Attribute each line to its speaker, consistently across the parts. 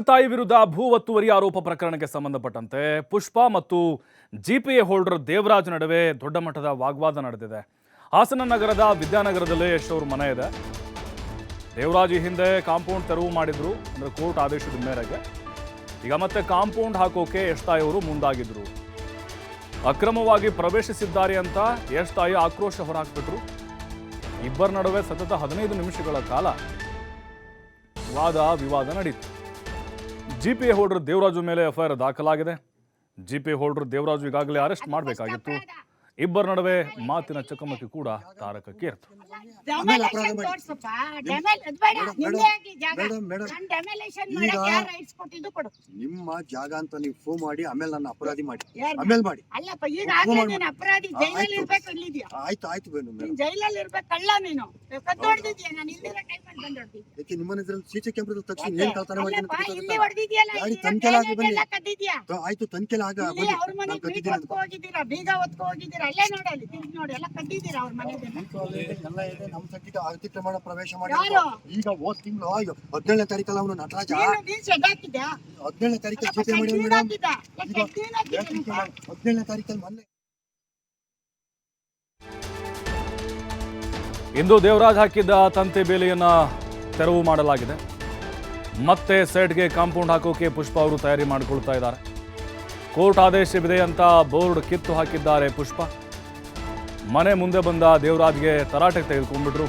Speaker 1: ತಾಯಿ ವಿರುದ್ಧ ಭೂ ಒತ್ತುವರಿ ಆರೋಪ ಪ್ರಕರಣಕ್ಕೆ ಸಂಬಂಧಪಟ್ಟಂತೆ ಪುಷ್ಪಾ ಮತ್ತು ಜಿಪಿಎ ಹೋಲ್ಡರ್ ದೇವರಾಜ್ ನಡುವೆ ದೊಡ್ಡ ಮಟ್ಟದ ವಾಗ್ವಾದ ನಡೆದಿದೆ. ಹಾಸನ ನಗರದ ವಿದ್ಯಾನಗರದಲ್ಲಿ ಯಶ್ ಮನೆ ಇದೆ. ದೇವರಾಜ್ ಹಿಂದೆ ಕಾಂಪೌಂಡ್ ತೆರವು ಮಾಡಿದ್ರು ಅಂದ್ರೆ ಕೋರ್ಟ್ ಆದೇಶದ ಮೇರೆಗೆ. ಈಗ ಮತ್ತೆ ಕಾಂಪೌಂಡ್ ಹಾಕೋಕೆ ಯಶ್ ತಾಯಿ ಅವರು ಮುಂದಾಗಿದ್ರು. ಅಕ್ರಮವಾಗಿ ಪ್ರವೇಶಿಸಿದ್ದಾರೆ ಅಂತ ಯಶ್ ತಾಯಿ ಆಕ್ರೋಶ ಹೊರಹಾಕ್ಬಿಟ್ರು. ಇಬ್ಬರ ನಡುವೆ ಸತತ ಹದಿನೈದು ನಿಮಿಷಗಳ ಕಾಲ ವಾದ ವಿವಾದ ನಡೀತು ಎ ಹೋಲ್ಡರ್ ದೇವರಾಜು ಮೇಲೆ ಎಫ್ಐಆರ್ ದಾಖಲಾಗಿದೆ. ಜಿಪಿಎ ಹೋಲ್ಡರ್ ದೇವರಾಜು ಈಗಾಗಲೇ ಅರೆಸ್ಟ್ ಮಾಡಬೇಕಾಗಿತ್ತು. ಇಬ್ಬರ ನಡುವೆ ಮಾತಿನ ಚಕಮಕಿ ಕೂಡ ತಾರಕಕ್ಕೇರ್ತು
Speaker 2: ಕೊಟ್ಟಿದ್ದು ಕೊಡು.
Speaker 3: ನಿಮ್ಮ ಜಾಗ ಅಂತ ನೀವು ಫೋನ್ ಮಾಡಿ ಆಮೇಲೆ ನನ್ನ ಅಪರಾಧಿ ಮಾಡಿ. ಆಮೇಲೆ ಮಾಡಿ. ಆಯ್ತು. ಆಯ್ತು ಆಯ್ತು ಬೇನು
Speaker 2: ನೀನ್ ಜೈಲಲ್ಲಿ ಇರ್ಬೇಕು ಕಳ್ಳ ನೀನು.
Speaker 3: ಯಾಕೆ ತಕ್ಷಣ ಏನ್ ಕಳ್ತನ ಮಾಡಿ ತನಿಖೆಲ್ಲ ಆಗಿ ಬನ್ನಿ. ಆಯ್ತು ತನಿಖೆಲ್ಲ ಆಗ ಬನ್ನಿ. ನಾನು
Speaker 2: ಎಲ್ಲ
Speaker 3: ಇದೆ ನಮ್ಮ ಅತಿಕ್ರಮಣ ಪ್ರವೇಶ ಮಾಡಿ ಈಗ ಹೋದ್ ತಿಂಗಳು ಹದಿನೇಳನೇ ತಾರೀಕಲ್ಲ ಅವನು ನಟರಾಜ? ಹದಿನೇಳನೇ ತಾರೀಕಲ್ಲಿ ಮಾಡಿ ಮೇಡಮ್. ಹದಿನೇಳನೇ ತಾರೀಕಲ್ಲಿ ಮೊನ್ನೆ
Speaker 1: ಇಂದು ದೇವರಾಜ್ ಹಾಕಿದ್ದ ತಂತಿ ಬೇಲಿಯನ್ನು ತೆರವು ಮಾಡಲಾಗಿದೆ. ಮತ್ತೆ ಸೈಡ್ಗೆ ಕಾಂಪೌಂಡ್ ಹಾಕೋಕೆ ಪುಷ್ಪ ಅವರು ತಯಾರಿ ಮಾಡಿಕೊಳ್ತಾ ಇದ್ದಾರೆ. ಕೋರ್ಟ್ ಆದೇಶವಿದೆ ಅಂತ ಬೋರ್ಡ್ ಕಿತ್ತು ಹಾಕಿದ್ದಾರೆ ಪುಷ್ಪ. ಮನೆ ಮುಂದೆ ಬಂದ ದೇವರಾಜ್ಗೆ ತರಾಟೆಗೆ ತೆಗೆದುಕೊಂಡ್ಬಿಟ್ರು.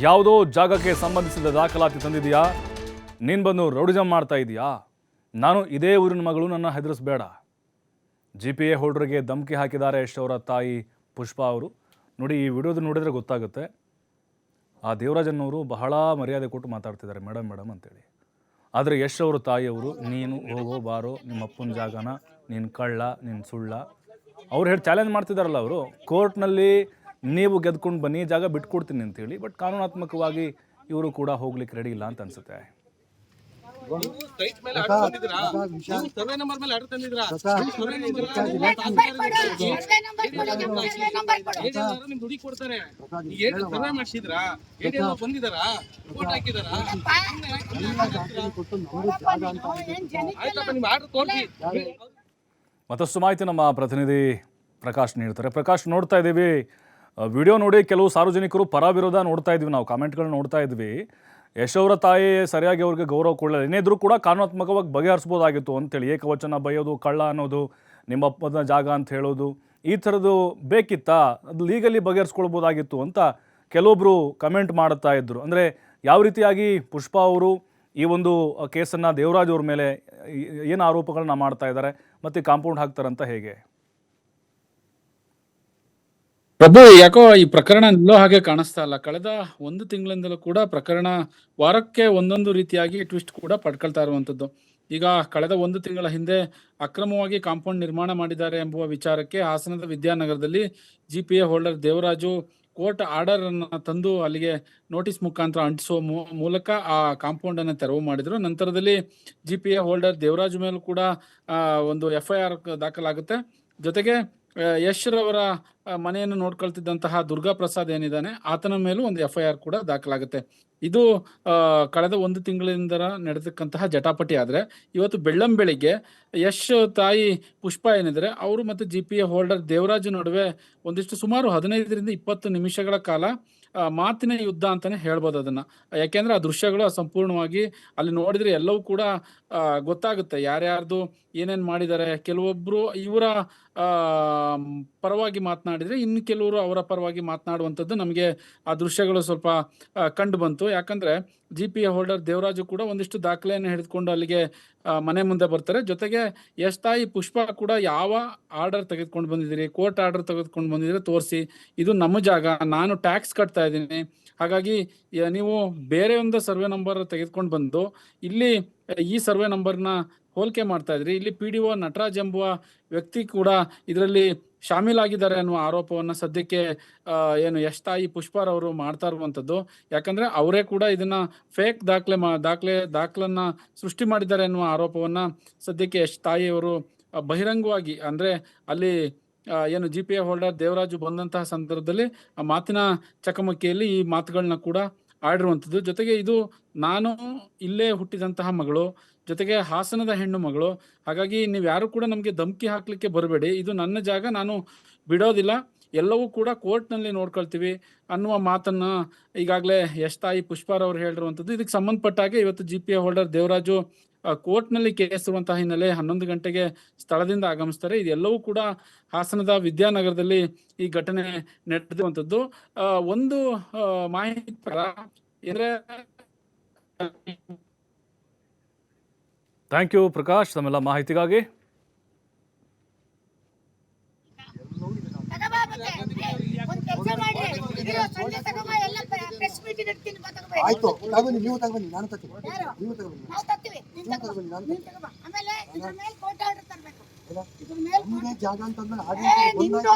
Speaker 1: ಯಾವುದೋ ಜಾಗಕ್ಕೆ ಸಂಬಂಧಿಸಿದ ದಾಖಲಾತಿ ತಂದಿದೆಯಾ ನೀನು ಬಂದು ರೌಡಿಜಮ್ ಮಾಡ್ತಾ ಇದೀಯಾ? ನಾನು ಇದೇ ಊರಿನ ಮಗಳು ನನ್ನ ಹೆದರಿಸ್ಬೇಡ. ಜಿ ಪಿ ಎ ಹೋಲ್ಡರ್ಗೆ ಧಮಕಿ ಹಾಕಿದ್ದಾರೆ ಯಶ್ ತಾಯಿ ಪುಷ್ಪ ಅವರು. ನೋಡಿ, ಈ ವಿಡಿಯೋದು ನೋಡಿದರೆ ಗೊತ್ತಾಗುತ್ತೆ. ಆ ದೇವರಾಜನ್ನವರು ಬಹಳ ಮರ್ಯಾದೆ ಕೊಟ್ಟು ಮಾತಾಡ್ತಿದ್ದಾರೆ ಮೇಡಮ್ ಮೇಡಮ್ ಅಂತೇಳಿ. ಆದರೆ ಯಶ್ ಅವ್ರ ತಾಯಿಯವರು, ನೀನು ಹೋಗೋ, ಬಾರೋ, ನಿಮ್ಮ ಅಪ್ಪನ ಜಾಗನ, ನೀನು ಕಳ್ಳ ನಿನ್ನ ಸುಳ್ಳ ಅವ್ರು ಹೇಳಿ ಚಾಲೆಂಜ್ ಮಾಡ್ತಿದ್ದಾರಲ್ಲ ಅವರು. ಕೋರ್ಟ್ನಲ್ಲಿ ನೀವು ಗೆದ್ಕೊಂಡು ಬನ್ನಿ, ಜಾಗ ಬಿಟ್ಕೊಡ್ತೀನಿ ಅಂತೇಳಿ, ಬಟ್ ಕಾನೂನಾತ್ಮಕವಾಗಿ ಇವರು ಕೂಡ ಹೋಗ್ಲಿಕ್ಕೆ ರೆಡಿ ಇಲ್ಲ ಅಂತ ಅನ್ಸುತ್ತೆ.
Speaker 4: ನೀವು ಸೈಟ್ ಮೇಲೆ ಆರ್ಡರ್ ಸರ್ವೆ ನಂಬರ್ ಮೇಲೆ ಆರ್ಡರ್ ಸರ್ವೆ ನಂಬರ್ ಕೊಡ್ತಾರೆ. ಏನ್ ಸರ್ವೆ ಮಾಡಿಸಿದ್ರಾ? ಹಾಕಿದಾರಾ ಆಯ್ತಪ್ಪ ನಿಮ್ ಆರ್ಡರ್ ತೋರಿಸಿ
Speaker 1: ಮತ್ತಷ್ಟು ಮಾಹಿತಿ ನಮ್ಮ ಪ್ರತಿನಿಧಿ ಪ್ರಕಾಶ್ ನೀಡ್ತಾರೆ. ಪ್ರಕಾಶ್ ನೋಡ್ತಾ ಇದ್ದೀವಿ. ವಿಡಿಯೋ ನೋಡಿ ಕೆಲವು ಸಾರ್ವಜನಿಕರು ಪರ ವಿರೋಧ ನೋಡ್ತಾ ಇದ್ವಿ ನಾವು ಕಾಮೆಂಟ್ಗಳನ್ನ ನೋಡ್ತಾ ಇದ್ವಿ. ಯಶೋವರ ತಾಯಿ ಸರಿಯಾಗಿ ಅವ್ರಿಗೆ ಗೌರವ ಕೊಡಲಿಲ್ಲ. ಏನಿದ್ರು ಕೂಡ ಕಾನೂನಾತ್ಮಕವಾಗಿ ಬಗೆಹರಿಸ್ಬೋದಾಗಿತ್ತು ಅಂತೇಳಿ. ಏಕವಚನ ಬೈಯೋದು ಕಳ್ಳ ಅನ್ನೋದು ನಿಮ್ಮ ಅಪ್ಪನ ಜಾಗ ಅಂತ ಹೇಳೋದು, ಈ ಥರದ್ದು ಬೇಕಿತ್ತಾ? ಅದು ಲೀಗಲಿ ಬಗೆಹರಿಸ್ಕೊಳ್ಬೋದಾಗಿತ್ತು ಅಂತ ಕೆಲವೊಬ್ಬರು ಕಮೆಂಟ್ ಮಾಡ್ತಾ ಇದ್ದರು ಅಂದರೆ ಯಾವ ರೀತಿಯಾಗಿ ಪುಷ್ಪಾ ಅವರು ಈ ಒಂದು ಕೇಸನ್ನು ದೇವರಾಜ್ ಅವ್ರ ಮೇಲೆ ಏನು ಆರೋಪಗಳನ್ನ ಮಾಡ್ತಾ ಇದ್ದಾರೆ, ಮತ್ತು ಕಾಂಪೌಂಡ್ ಹಾಕ್ತಾರಂತ ಹೇಗೆ?
Speaker 5: ಪ್ರಭು, ಯಾಕೋ ಈ ಪ್ರಕರಣ ನಿಲ್ಲೋ ಹಾಗೆ ಕಾಣಿಸ್ತಾ ಇಲ್ಲ. ಕಳೆದ ಒಂದು ತಿಂಗಳಿಂದಲೂ ಕೂಡ ಪ್ರಕರಣ ವಾರಕ್ಕೆ ಒಂದೊಂದು ರೀತಿಯಾಗಿ ಟ್ವಿಸ್ಟ್ ಕೂಡ ಪಡ್ಕೊಳ್ತಾ ಇರುವಂತದ್ದು ಈಗ ಕಳೆದ ಒಂದು ತಿಂಗಳ ಹಿಂದೆ ಅಕ್ರಮವಾಗಿ ಕಾಂಪೌಂಡ್ ನಿರ್ಮಾಣ ಮಾಡಿದ್ದಾರೆ ಎಂಬುವ ವಿಚಾರಕ್ಕೆ ಹಾಸನದ ವಿದ್ಯಾನಗರದಲ್ಲಿ G P A holder Devaraju court order ಅನ್ನ ತಂದು ಅಲ್ಲಿಗೆ ನೋಟಿಸ್ ಮುಖಾಂತರ ಅಂಟಿಸುವ ಮೂಲಕ ಆ ಕಾಂಪೌಂಡ್ ಅನ್ನು ತೆರವು ಮಾಡಿದ್ರು. ನಂತರದಲ್ಲಿ G P A holder Devaraju ಮೇಲೂ ಕೂಡ ಒಂದು ಎಫ್ ಐ ಆರ್ ದಾಖಲಾಗುತ್ತೆ. ಜೊತೆಗೆ ಆ, ಯಶ್ ರವರ ಮನೆಯನ್ನು ನೋಡ್ಕೊಳ್ತಿದ್ದಂತಹ ದುರ್ಗಾ ಪ್ರಸಾದ್ ಏನಿದ್ದಾನೆ ಆತನ ಮೇಲೂ ಒಂದು ಎಫ್ ಐ ಆರ್ ಕೂಡ ದಾಖಲಾಗುತ್ತೆ. ಇದು ಕಳೆದ ಒಂದು ತಿಂಗಳಿಂದ ನಡೆದಕ್ಕಂತಹ ಜಟಾಪಟಿ ಆದರೆ ಇವತ್ತು ಬೆಳ್ಳಂ ಬೆಳಿಗ್ಗೆ ಯಶ್ ತಾಯಿ ಪುಷ್ಪ ಏನಿದ್ರೆ ಅವರು ಮತ್ತು G P A holder Devaraju ನಡುವೆ ಒಂದಿಷ್ಟು ಸುಮಾರು ಹದಿನೈದರಿಂದ ಇಪ್ಪತ್ತು ನಿಮಿಷಗಳ ಕಾಲ ಮಾತಿನ ಯುದ್ಧ ಅಂತಾನೆ ಹೇಳ್ಬೋದು ಅದನ್ನ. ಯಾಕೆಂದ್ರೆ ಆ ದೃಶ್ಯಗಳು ಸಂಪೂರ್ಣವಾಗಿ ಅಲ್ಲಿ ನೋಡಿದ್ರೆ ಎಲ್ಲವೂ ಕೂಡ ಗೊತ್ತಾಗುತ್ತೆ. ಯಾರ್ಯಾರ್ದು ಏನೇನ್ ಮಾಡಿದ್ದಾರೆ, ಕೆಲವೊಬ್ರು ಇವರ ಪರವಾಗಿ ಮಾತನಾಡಿದ್ರೆ ಇನ್ನು ಕೆಲವರು ಅವರ ಪರವಾಗಿ ಮಾತನಾಡುವಂಥದ್ದು ನಮಗೆ ಆ ದೃಶ್ಯಗಳು ಸ್ವಲ್ಪ ಕಂಡು ಬಂತು. ಯಾಕಂದ್ರೆ ಜಿ ಪಿ ಹೋಲ್ಡರ್ ದೇವರಾಜು ಕೂಡ ಒಂದಿಷ್ಟು ದಾಖಲೆಯನ್ನು ಹಿಡಿದುಕೊಂಡು ಅಲ್ಲಿಗೆ ಮನೆ ಮುಂದೆ ಬರ್ತಾರೆ. ಜೊತೆಗೆ ತಾಯಿ ಪುಷ್ಪ ಕೂಡ ಯಾವ ಆರ್ಡರ್ ತೆಗೆದುಕೊಂಡು ಬಂದಿದ್ದೀರಿ, ಕೋರ್ಟ್ ಆರ್ಡರ್ ತೆಗೆದುಕೊಂಡು ಬಂದಿದ್ರೆ ತೋರಿಸಿ, ಇದು ನಮ್ಮ ಜಾಗ, ನಾನು ಟ್ಯಾಕ್ಸ್ ಕಟ್ತಾ ಇದ್ದೀನಿ. ಹಾಗಾಗಿ ನೀವು ಬೇರೆ ಒಂದು ಸರ್ವೆ ನಂಬರ್ ತೆಗೆದುಕೊಂಡು ಬಂದು, ಇಲ್ಲಿ, ಈ ಸರ್ವೆ ನಂಬರ್ನ ಹೋಲಿಕೆ ಮಾಡ್ತಾ ಇದ್ರಿ. ಇಲ್ಲಿ ಪಿ ಡಿ ಒ ನಟರಾಜ್ ಎಂಬುವ ವ್ಯಕ್ತಿ ಕೂಡ ಇದರಲ್ಲಿ ಶಾಮೀಲಾಗಿದ್ದಾರೆ ಅನ್ನುವ ಆರೋಪವನ್ನ ಸದ್ಯಕ್ಕೆ ಏನು ಯಶ್ ತಾಯಿ ಪುಷ್ಪಾರವರು ಮಾಡ್ತಾ ಇರುವಂಥದ್ದು ಯಾಕಂದ್ರೆ ಅವರೇ ಕೂಡ ಇದನ್ನ ಫೇಕ್ ದಾಖಲೆ ಮಾ, ದಾಖಲೆ, ದಾಖಲನ್ನ ಸೃಷ್ಟಿ ಮಾಡಿದ್ದಾರೆ ಅನ್ನುವ ಆರೋಪವನ್ನ ಸದ್ಯಕ್ಕೆ ಯಶ್ ತಾಯಿಯವರು ಬಹಿರಂಗವಾಗಿ, ಅಂದ್ರೆ ಅಲ್ಲಿ ಏನು G P A holder Devaraju ಬಂದಂತಹ ಸಂದರ್ಭದಲ್ಲಿ ಆ ಮಾತಿನ ಚಕಮಕಿಯಲ್ಲಿ ಈ ಮಾತುಗಳನ್ನ ಕೂಡ ಆಡಿರುವಂಥದ್ದು. ಜೊತೆಗೆ ಇದು ನಾನು ಇಲ್ಲೇ ಹುಟ್ಟಿದಂತಹ ಮಗಳು, ಜೊತೆಗೆ ಹಾಸನದ ಹೆಣ್ಣು ಮಗಳು. ಹಾಗಾಗಿ ನೀವು ಯಾರು ಕೂಡ ನಮಗೆ ಧಮಕಿ ಹಾಕ್ಲಿಕ್ಕೆ ಬರಬೇಡಿ. ಇದು ನನ್ನ ಜಾಗ, ನಾನು ಬಿಡೋದಿಲ್ಲ. ಎಲ್ಲವೂ ಕೂಡ ಕೋರ್ಟ್ನಲ್ಲಿ ನೋಡ್ಕೊಳ್ತೀವಿ ಅನ್ನುವ ಮಾತನ್ನ ಈಗಾಗಲೇ ಯಶ್ ತಾಯಿ ಪುಷ್ಪಾರವ್ರು ಹೇಳಿರುವಂಥದ್ದು. ಇದಕ್ಕೆ ಸಂಬಂಧಪಟ್ಟ ಹಾಗೆ ಇವತ್ತು G P A holder Devaraju ಕೋರ್ಟ್ನಲ್ಲಿ ಕೇಸ್ ಇರುವಂತಹ ಹಿನ್ನೆಲೆ ಹನ್ನೊಂದು ಗಂಟೆಗೆ ಸ್ಥಳದಿಂದ ಆಗಮಿಸ್ತಾರೆ. ಇದೆಲ್ಲವೂ ಕೂಡ ಹಾಸನದ ವಿದ್ಯಾನಗರದಲ್ಲಿ ಈ ಘಟನೆ ನಡೆದಿರುವಂಥದ್ದು ಒಂದು ಮಾಹಿತಿ
Speaker 1: ಥ್ಯಾಂಕ್ ಯು ಪ್ರಕಾಶ್ ತಮ್ಮೆಲ್ಲ ಮಾಹಿತಿಗಾಗಿ
Speaker 3: ಆಯ್ತು ತಗೊಂಡು ನೀವು ತಗೊಂಡು ನಾನು ತರ್ತೀನಿ? ನೀವು ತಗೊಂಡು
Speaker 2: ನಾವ್ ತಗೊಂಡು ನಾನು ಆಮೇಲೆ ಇದ್ರ ಮೇಲೆ ಕೋರ್ಟ್ ಆರ್ಡರ್ ತರಬೇಕು. ಇದ್ರ ಮೇಲೆ
Speaker 3: ಜಾಗ ಅಂತಂದ್ರೆ ಆಡಳಿತ